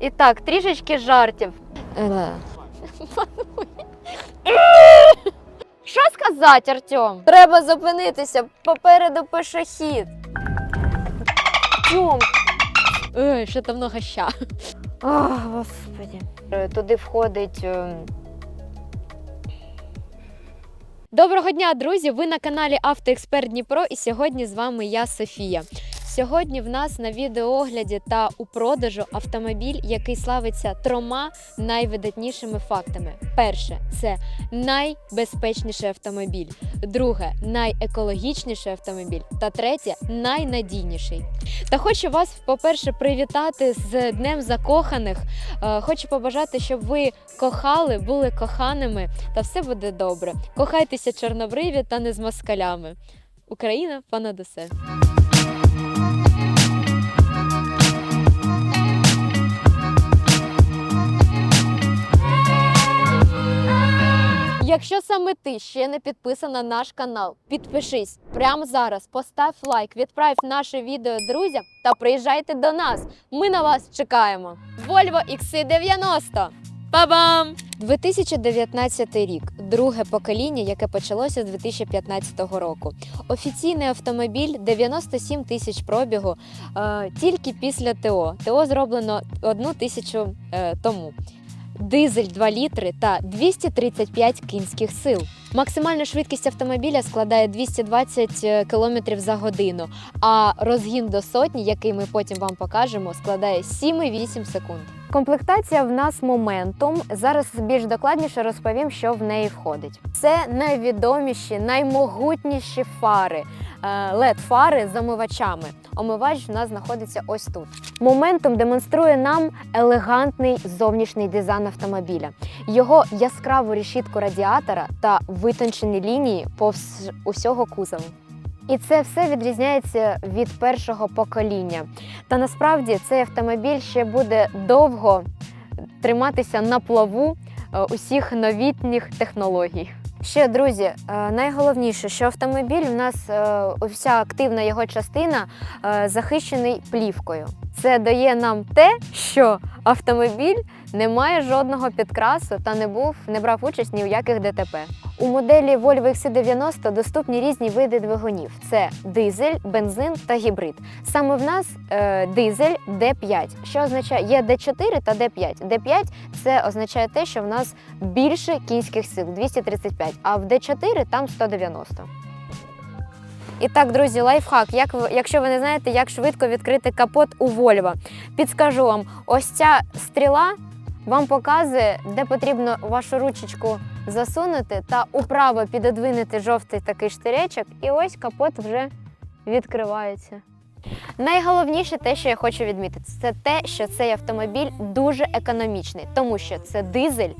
І так, трішечки жартів. Що сказати, Артем? Треба зупинитися. Попереду пешохід. Артем. Ой, що там много ща. Ах, господи. Е, Туди входить. е, Доброго дня, друзі! Ви на каналі Автоексперт Дніпро, і сьогодні з вами я, Софія. Сьогодні в нас на відеоогляді та у продажу автомобіль, який славиться трьома найвидатнішими фактами. Перше це найбезпечніший автомобіль. Друге найекологічніший автомобіль. Та третє найнадійніший. Та хочу вас, по-перше, привітати з Днем Закоханих. Е, Хочу побажати, щоб ви кохали, були коханими, та все буде добре. Кохайтеся чорнобриві та не з москалями. Україна понад усе. Якщо саме ти ще не підписана на наш канал, підпишись прямо зараз, постав лайк, відправ наше відео друзям та приїжджайте до нас. Ми на вас чекаємо. Volvo XC90! Па-бам! 2019 рік, друге покоління, яке почалося з 2015 року. Офіційний автомобіль 97 тисяч пробігу е, тільки після ТО. ТО зроблено одну тисячу е, тому. Дизель 2 літри та 235 кінських сил. Максимальна швидкість автомобіля складає 220 км за годину, а розгін до сотні, який ми потім вам покажемо, складає 7,8 секунд. Комплектація в нас моментум. Зараз більш докладніше розповім, що в неї входить. Це найвідоміші, наймогутніші фари, led фари з омивачами. Омивач в нас знаходиться ось тут. Моментум демонструє нам елегантний зовнішній дизайн автомобіля, його яскраву решітку радіатора та витончені лінії повз усього кузову. І це все відрізняється від першого покоління. Та насправді цей автомобіль ще буде довго триматися на плаву е, усіх новітніх технологій. Ще друзі, е, найголовніше, що автомобіль у нас е, вся активна його частина захищений плівкою. Це дає нам те, що автомобіль не має жодного підкрасу та не був не брав участь ні в яких ДТП. У моделі Volvo XC90 доступні різні види двигунів: це дизель, бензин та гібрид. Саме в нас е, дизель D5, що означає є D4 та D5. D5 це означає те, що в нас більше кінських сил 235, а в D4 там 190. І так, друзі, лайфхак. Як ви, якщо ви не знаєте, як швидко відкрити капот у Volvo, підскажу вам: ось ця стріла вам показує, де потрібно вашу ручечку засунути та управо підодвинути жовтий такий штиречок, і ось капот вже відкривається. Найголовніше те, що я хочу відмітити, це те, що цей автомобіль дуже економічний, тому що це дизель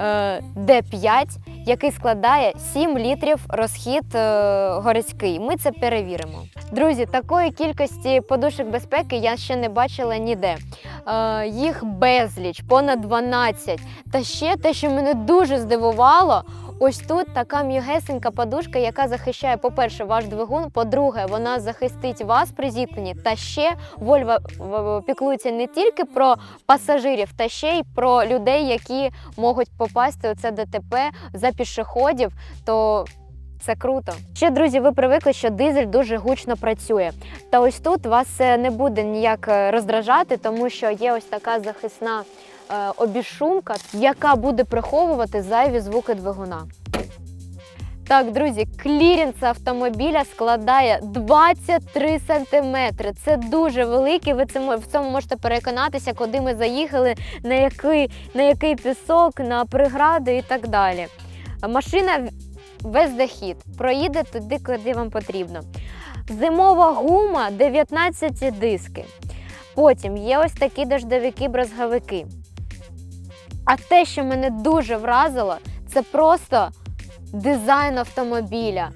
е, D5, який складає 7 літрів розхід е, городський. Ми це перевіримо. Друзі, такої кількості подушок безпеки я ще не бачила ніде. Е, їх безліч, понад 12. Та ще те, що мене дуже здивувало. Ось тут така м'ягесенька подушка, яка захищає, по-перше, ваш двигун, по-друге, вона захистить вас при зіткненні. Та ще Volvo в- піклується не тільки про пасажирів, та ще й про людей, які можуть попасти у це ДТП за пішоходів. То це круто. Ще друзі, ви привикли, що дизель дуже гучно працює. Та ось тут вас не буде ніяк е, роздражати, тому що є ось така захисна е, обішумка, яка буде приховувати зайві звуки двигуна. Так, друзі, клірінс автомобіля складає 23 сантиметри. Це дуже великий. Ви це в цьому можете переконатися, куди ми заїхали, на який, на який пісок, на прегради і так далі. Машина весь дохід, проїде туди, куди вам потрібно. Зимова гума 19 диски. Потім є ось такі дождовики-брозговики. А те, що мене дуже вразило, це просто дизайн автомобіля.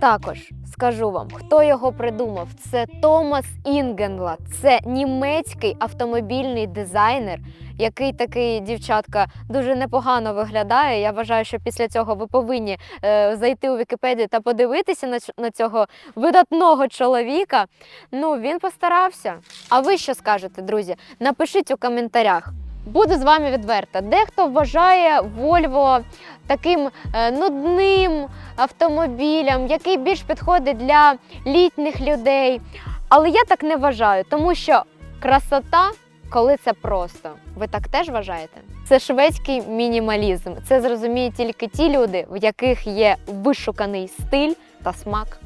Також скажу вам, хто його придумав. Це Томас Інгенла. Це німецький автомобільний дизайнер, який такий дівчатка дуже непогано виглядає. Я вважаю, що після цього ви повинні е, зайти у Вікіпедію та подивитися на, на цього видатного чоловіка. Ну він постарався. А ви що скажете, друзі? Напишіть у коментарях. Буду з вами відверта. Дехто вважає Volvo таким е, нудним автомобілем, який більш підходить для літніх людей. Але я так не вважаю, тому що красота, коли це просто. Ви так теж вважаєте? Це шведський мінімалізм. Це зрозуміють тільки ті люди, в яких є вишуканий стиль та смак.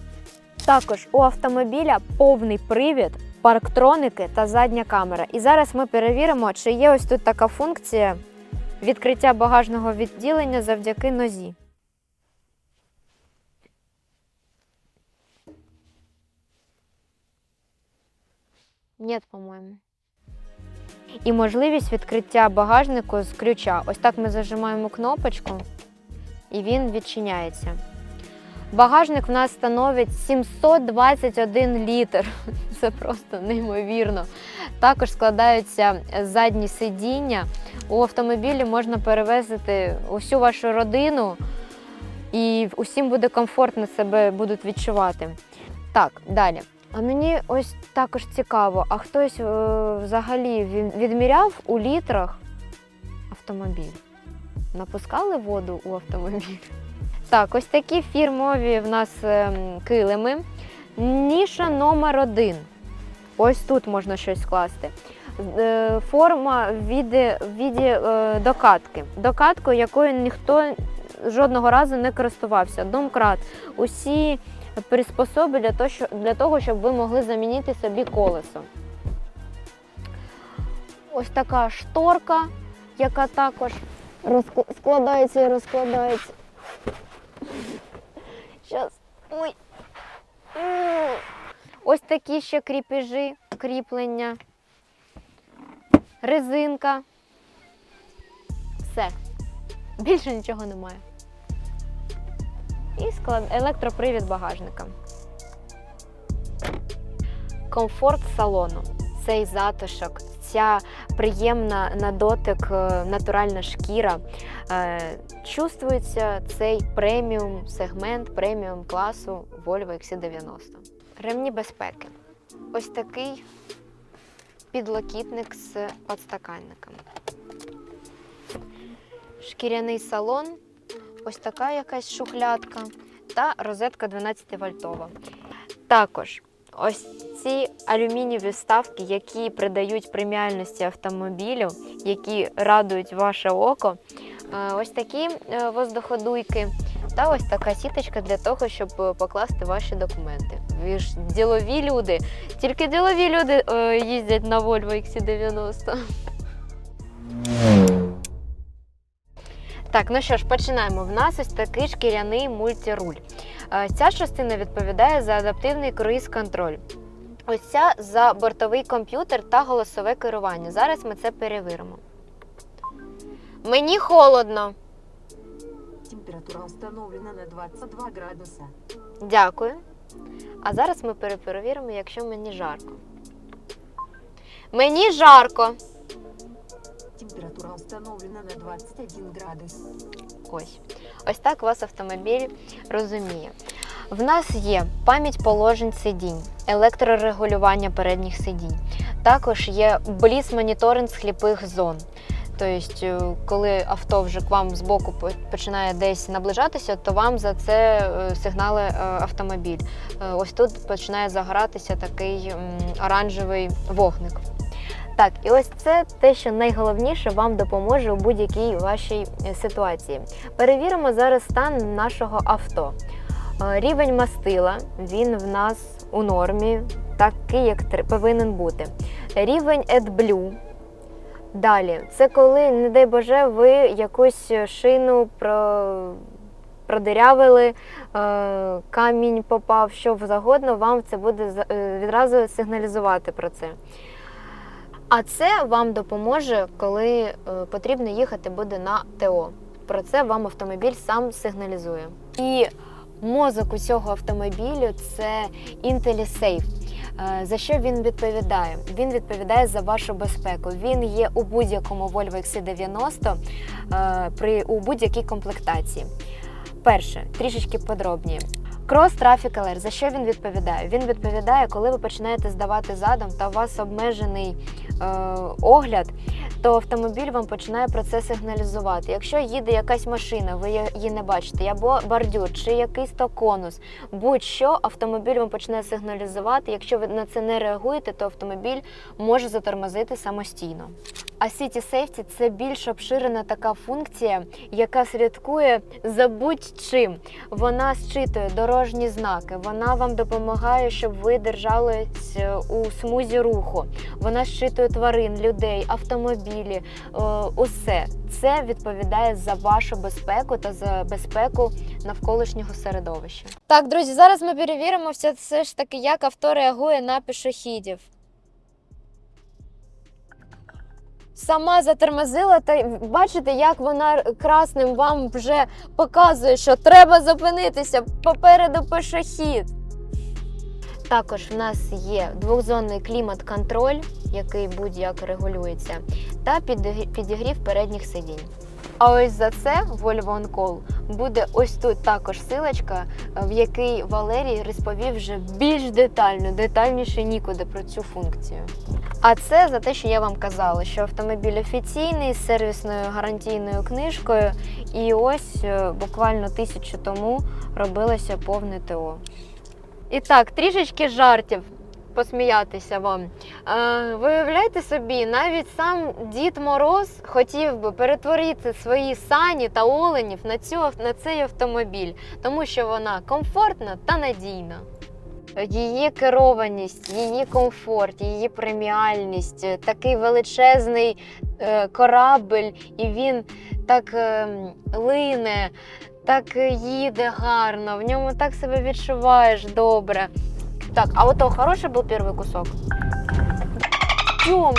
Також у автомобіля повний привід, парктроники та задня камера. І зараз ми перевіримо, чи є ось тут така функція відкриття багажного відділення завдяки нозі. Ні, по-моєму. І можливість відкриття багажнику з ключа. Ось так ми зажимаємо кнопочку, і він відчиняється. Багажник в нас становить 721 літр. Це просто неймовірно. Також складаються задні сидіння. У автомобілі можна перевезти усю вашу родину, і усім буде комфортно себе будуть відчувати. Так, далі. А мені ось також цікаво, а хтось е, взагалі відміряв у літрах автомобіль? Напускали воду у автомобіль? Так, ось такі фірмові в нас ем, килими. Ніша номер один. Ось тут можна щось скласти. Е, Форма в віді, в віді е, докатки. Докаткою, якою ніхто жодного разу не користувався. Домкрат. Усі приспособи для того, для того, щоб ви могли замінити собі колесо. Ось така шторка, яка також складається і розкладається. Щас. Ой. Ось такі ще кріпежі, кріплення, резинка. Все. Більше нічого немає. І склад... електропривід багажника. Комфорт салону. Цей затишок, ця приємна на дотик е, натуральна шкіра. Е, Чувствується цей преміум сегмент преміум класу Volvo XC90. Ремні безпеки. Ось такий підлокітник з подстаканниками. Шкіряний салон, ось така якась шухлядка та розетка 12 вольтова. Також ось ці алюмінієві вставки, які придають преміальності автомобілю, які радують ваше око. Е, Ось такі е, воздуходуйки. Та ось така сіточка для того, щоб е, покласти ваші документи. Ви ж ділові люди, тільки ділові люди е, їздять на Volvo XC90. Так, ну що ж, починаємо. В нас ось такий шкіряний мультируль. Е, Ця частина відповідає за адаптивний круїз-контроль. Ось ця за бортовий комп'ютер та голосове керування. Зараз ми це перевіримо. Мені холодно. Температура установлена на 22 градуса. Дякую. А зараз ми переперевіримо, якщо мені жарко. Мені жарко. Температура установлена на 21 градус. Ось. Ось так вас автомобіль розуміє. В нас є пам'ять положень сидінь, електрорегулювання передніх сидінь. Також є бліц-моніторинг сліпих зон. Тобто, е, коли авто вже к вам з боку починає десь наближатися, то вам за це е, сигнали е, автомобіль. Ось тут починає загоратися такий оранжевий вогник. Так, і ось це те, що найголовніше вам допоможе у будь-якій вашій ситуації. Перевіримо зараз стан нашого авто. Рівень мастила він в нас у нормі, такий, як повинен бути. Рівень AdBlue. Далі, це коли, не дай Боже, ви якусь шину про... продирявили, е, камінь попав, що завгодно, вам це буде е, відразу сигналізувати про це. А це вам допоможе, коли е, потрібно їхати буде на ТО. Про це вам автомобіль сам сигналізує. І Мозок усього автомобілю це. Е, За що він відповідає? Він відповідає за вашу безпеку. Він є у будь-якому Volvo XC90 е, при у будь-якій комплектації. Перше, трішечки подробніше. Cross Traffic Alert. За що він відповідає? Він відповідає, коли ви починаєте здавати задом та у вас обмежений е, огляд, то автомобіль вам починає про це сигналізувати. Якщо їде якась машина, ви її не бачите, або бордюр, чи якийсь то конус, будь-що автомобіль вам починає сигналізувати. Якщо ви на це не реагуєте, то автомобіль може затормозити самостійно. А City Safety – це більш обширена така функція, яка слідкує за будь-чим. Вона зчитує дорожні знаки, вона вам допомагає, щоб ви держались е, у смузі руху. Вона зчитує тварин, людей, автомобілі, е, усе. Це відповідає за вашу безпеку та за безпеку навколишнього середовища. Так, друзі, зараз ми перевіримо все, все ж таки, як авто реагує на пішохідів. Сама затормозила, та бачите, як вона красним вам вже показує, що треба зупинитися попереду пішохід. Також в нас є двохзонний клімат-контроль, який будь-як регулюється, та підігрів передніх сидінь. А ось за це Volvo On Call буде ось тут також силочка, в якій Валерій розповів вже більш детально, детальніше нікуди про цю функцію. А це за те, що я вам казала, що автомобіль офіційний з сервісною гарантійною книжкою, і ось е, буквально тисячу тому робилося повне ТО. І так, трішечки жартів посміятися вам. Е, виявляйте собі, навіть сам Дід Мороз хотів би перетворити свої сані та оленів на, цю, на цей автомобіль, тому що вона комфортна та надійна. Її керованість, її комфорт, її преміальність, е, такий величезний е, корабль, і він так е, лине, так їде гарно, в ньому так себе відчуваєш добре. Так, а вот то хороший был первый кусок. Тём!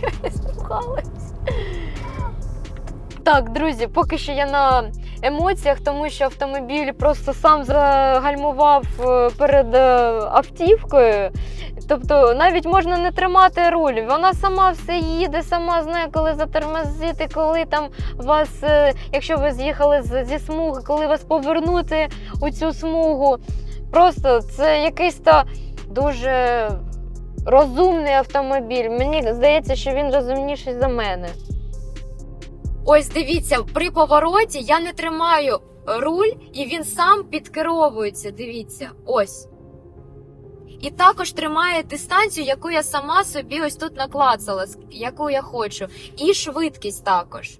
Я испугалась. Так, друзі, поки що я на емоціях, тому що автомобіль просто сам загальмував е, перед е, автівкою. Тобто навіть можна не тримати руль. Вона сама все їде, сама знає, коли затормозити, коли там вас, е, якщо ви з'їхали зі смуги, коли вас повернути у цю смугу. Просто це якийсь то дуже розумний автомобіль. Мені здається, що він розумніший за мене. Ось дивіться, при повороті я не тримаю руль, і він сам підкеровується. Дивіться, ось. І також тримає дистанцію, яку я сама собі ось тут наклацала, яку я хочу. І швидкість також.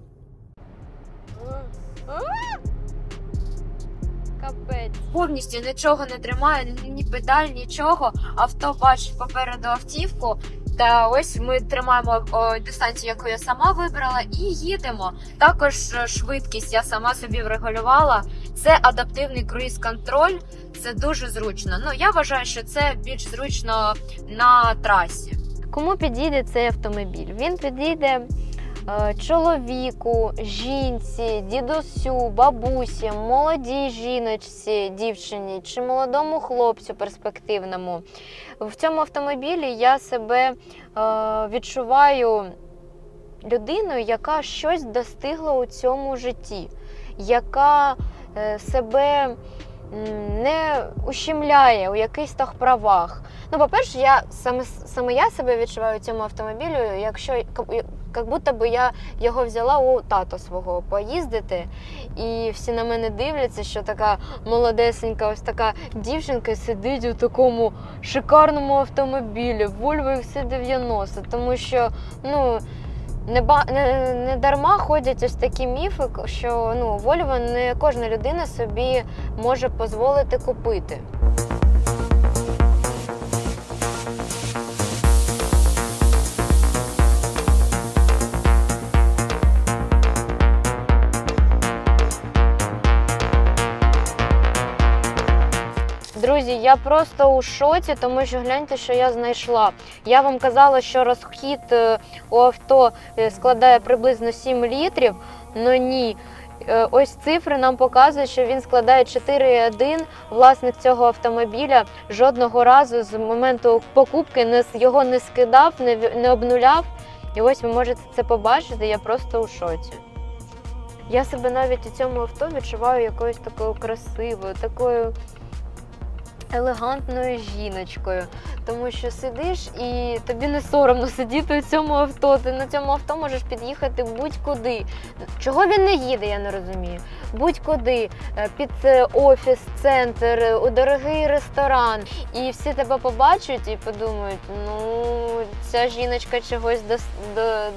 Капець. Повністю нічого не тримаю, ні педаль, нічого. Авто бачить попереду автівку. Та ось ми тримаємо дистанцію, яку я сама вибрала, і їдемо. Також е, швидкість я сама собі врегулювала. Це адаптивний круїз-контроль. Це дуже зручно. Ну я вважаю, що це більш зручно на трасі. Кому підійде цей автомобіль? Він підійде чоловіку, жінці, дідусю, бабусі, молодій жіночці, дівчині чи молодому хлопцю перспективному. В цьому автомобілі я себе е, відчуваю людиною, яка щось достигла у цьому житті, яка е, себе не ущемляє у якихось правах. Ну, по-перше, я саме, саме я себе відчуваю цьому автомобілю, якщо як- будто би я його взяла у тата свого поїздити, і всі на мене дивляться, що така молодесенька, ось така дівчинка сидить у такому шикарному автомобілі Volvo XC90, тому що ну. Не, ба, не, не дарма ходять ось такі міфи, що ну, Вольво не кожна людина собі може дозволити купити. Друзі, я просто у шоці, тому що гляньте, що я знайшла. Я вам казала, що розхід е, у авто е, складає приблизно 7 літрів. Ну ні. Е, Ось цифри нам показують, що він складає 4,1. Власник цього автомобіля жодного разу з моменту покупки його не скидав, не обнуляв. І ось ви можете це побачити, я просто у шоці. Я себе навіть у цьому авто відчуваю якоюсь такою красивою, такою елегантною жіночкою. Тому що сидиш і тобі не соромно сидіти у цьому авто. Ти на цьому авто можеш під'їхати будь-куди. Чого він не їде, я не розумію. Будь-куди, Е, під е, офіс, центр, е, у дорогий ресторан. І всі тебе побачать і подумають, ну ця жіночка чогось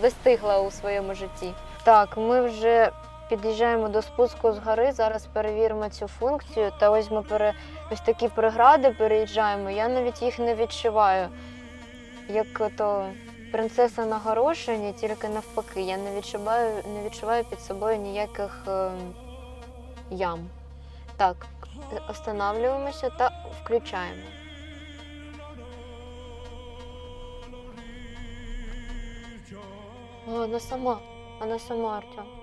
достигла у своєму житті. Так, ми вже під'їжджаємо до спуску з гори. Зараз перевіримо цю функцію. Та ось ми пере... ось такі прегради переїжджаємо. Я навіть їх не відчуваю. Як то принцеса на горошині, тільки навпаки. Я не відчуваю, не відчуваю під собою ніяких е, ям. Так, останавливаємося та включаємо. О, вона сама. Вона сама, Артем.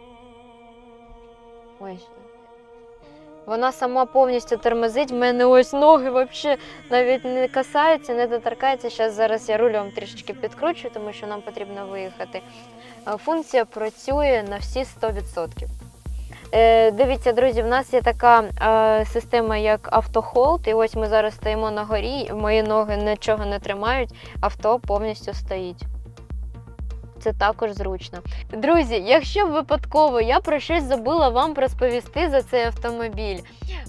Ой. Вона сама повністю тормозить. В мене ось ноги взагалі навіть не касаються, не доторкаються. Зараз зараз я рулем трішечки підкручу, тому що нам потрібно виїхати. Е, Функція працює на всі 100%. Е, дивіться, друзі, в нас є така е, система, як автохолд. І ось ми зараз стоїмо на горі, мої ноги нічого не тримають, авто повністю стоїть. Це також зручно. Друзі, якщо випадково я про щось забула вам розповісти за цей автомобіль,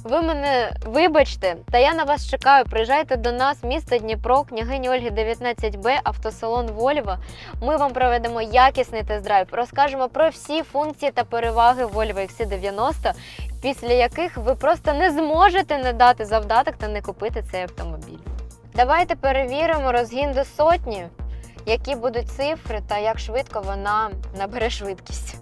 ви мене вибачте, та я на вас чекаю. Приїжджайте до нас, місто Дніпро, княгині Ольги 19Б, автосалон Вольво. Ми вам проведемо якісний тест-драйв, розкажемо про всі функції та переваги Volvo XC90, після яких ви просто не зможете не дати завдаток та не купити цей автомобіль. Давайте перевіримо розгін до сотні які будуть цифри та як швидко вона набере швидкість.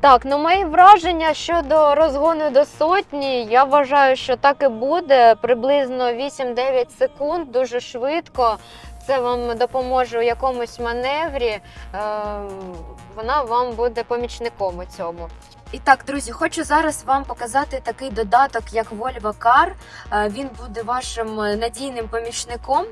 Так, ну мої враження щодо розгону до сотні, я вважаю, що так і буде. Приблизно 8-9 секунд, дуже швидко. Це вам допоможе у якомусь маневрі. Вона вам буде помічником у цьому. І так, друзі, хочу зараз вам показати такий додаток, як Volvo Car. Е, Він буде вашим надійним помічником.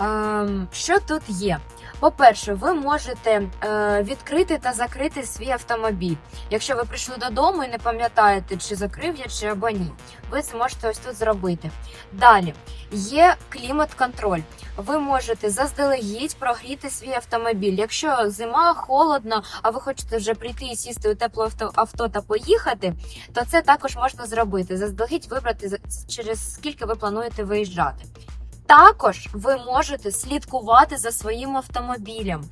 Е, Що тут є? По-перше, ви можете е, відкрити та закрити свій автомобіль. Якщо ви прийшли додому і не пам'ятаєте, чи закрив я, чи або ні, ви це можете ось тут зробити. Далі є клімат-контроль. Ви можете заздалегідь прогріти свій автомобіль. Якщо зима, холодно, а ви хочете вже прийти і сісти у тепле авто, авто та поїхати, то це також можна зробити. Заздалегідь вибрати через скільки ви плануєте виїжджати. Також ви можете слідкувати за своїм автомобілем.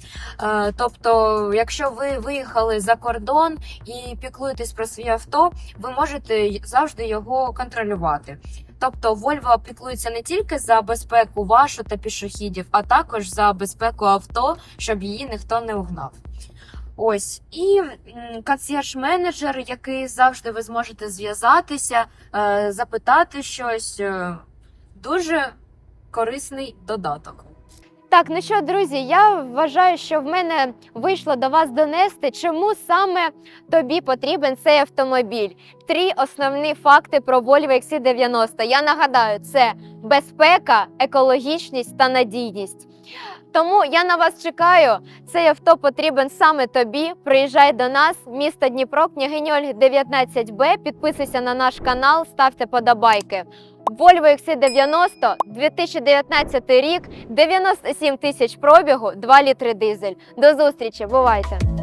Е, тобто, якщо ви виїхали за кордон і піклуєтесь про своє авто, ви можете завжди його контролювати. Тобто Volvo піклується не тільки за безпеку вашу та пішохідів, а також за безпеку авто, щоб її ніхто не угнав. Ось і консьєрж-менеджер, який завжди ви зможете зв'язатися, е, запитати щось. е, Дуже корисний додаток. Так, ну що, друзі, я вважаю, що в мене вийшло до вас донести, чому саме тобі потрібен цей автомобіль. Три основні факти про Volvo XC90. Я нагадаю, це безпека, екологічність та надійність. Тому я на вас чекаю. Цей авто потрібен саме тобі. Приїжджай до нас, місто Дніпро, княгині Ольги 19Б. Підписуйся на наш канал, ставте подобайки. Volvo XC90, 2019 рік, 97 тисяч пробігу, 2 літри дизель. До зустрічі, бувайте!